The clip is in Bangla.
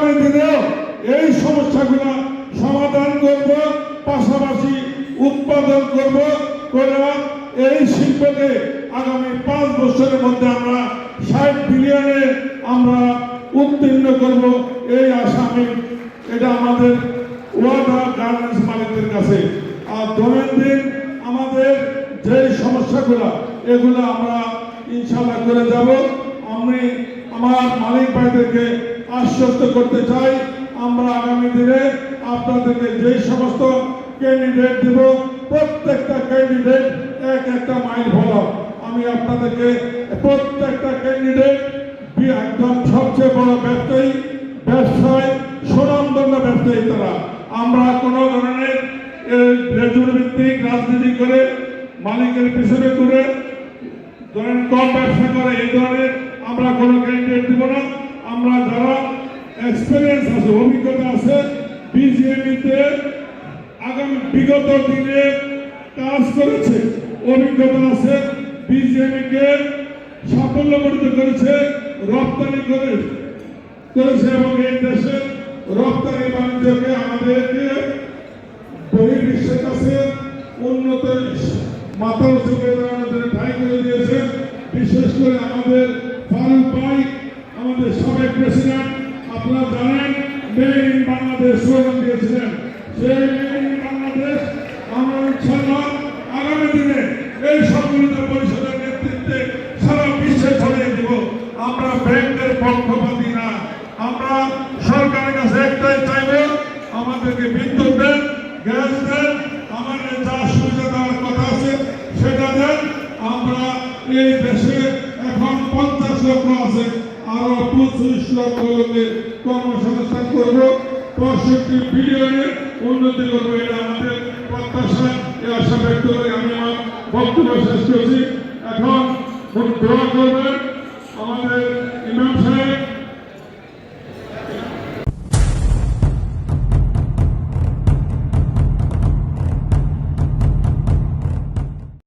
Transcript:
আগামী দিনেও এই সমস্যাগুলো সমাধান করব, পাশাপাশি উৎপাদন করব। করে এই শিল্পকে আগামী পাঁচ বছরের মধ্যে আমরা ষাট বিলিয়নে আমরা উত্তীর্ণ করব, এই আশা আমি, এটা আমাদের ওয়াটার গার্মেন্টস মালিকদের কাছে। আর দৈনন্দিন আমাদের যে সমস্যাগুলো, এগুলো আমরা ইনশাল্লাহ করে যাব। আমি আমার মালিক ভাইদেরকে আশ্বস্ত করতে চাই, আমরা আগামী দিনে আপনাদেরকে যে সমস্ত ক্যান্ডিডেট দেব, প্রত্যেকটা ক্যান্ডিডেট এক একটা মাইল ফলক আমি আপনাদেরকে প্রত্যেকটা ক্যান্ডিডেট একদম সবচেয়ে বড় ব্যবসায়ী, ব্যবসায় সুনামধন্য ব্যবসায়ী তারা। আমরা কোনো ধরনের ভিত্তিক রাজনীতি করে মালিকের পিছনে করে ধরেন কম ব্যবসা করে, এই ধরনের আমরা কোনো ক্যান্ডিডেট দিব না। আমরা যারা এক্সপিরিয়েন্স আছে, অভিজ্ঞতা আছে বিজিএমিতে আগামী বিগত দিনে কাজ করেছে, অভিজ্ঞতা আছে বিজিএমকে সাফল্যমণ্ডিত করেছে, রপ্তানি করে, করেছে এবং এই দেশে রপ্তানি বাণিজ্যকে আমাদেরকে বহির্বিশ্বের কাছে উন্নত মাথা উঁচু করে ঠাই করে দিয়েছে। বিশেষ করে আমাদের প্রেসিডেন্ট, আপনারা জানেন, মেড ইন বাংলাদেশ স্লোগান দিয়েছিলেন। সেই মেড ইন বাংলাদেশ আমরা ইনশাল্লাহ আগামী দিনে এই সম্মিলিত পরিষদের নেতৃত্বে সারা বিশ্বে ছড়িয়ে দিব। আমরা ব্যাংকের পক্ষপাতী না। আমরা সরকারের কাছে একটাই চাইব, আমাদেরকে বিদ্যুৎ দেন, গ্যাস দেন আমাদের যা সুবিধা দেওয়ার কথা আছে, সেটা দেন। আমরা এই দেশে এখন পঞ্চাশ লক্ষ আছে। আরও পঁচিশ লক্ষ লোকের কর্মসংস্থান করব। পঁয়ষট্টি বিলিয়নের উন্নতি করব এটা আমাদের প্রত্যাশা। এ আশা ব্যক্ত করে আমি আমার বক্তব্য শেষ করছি।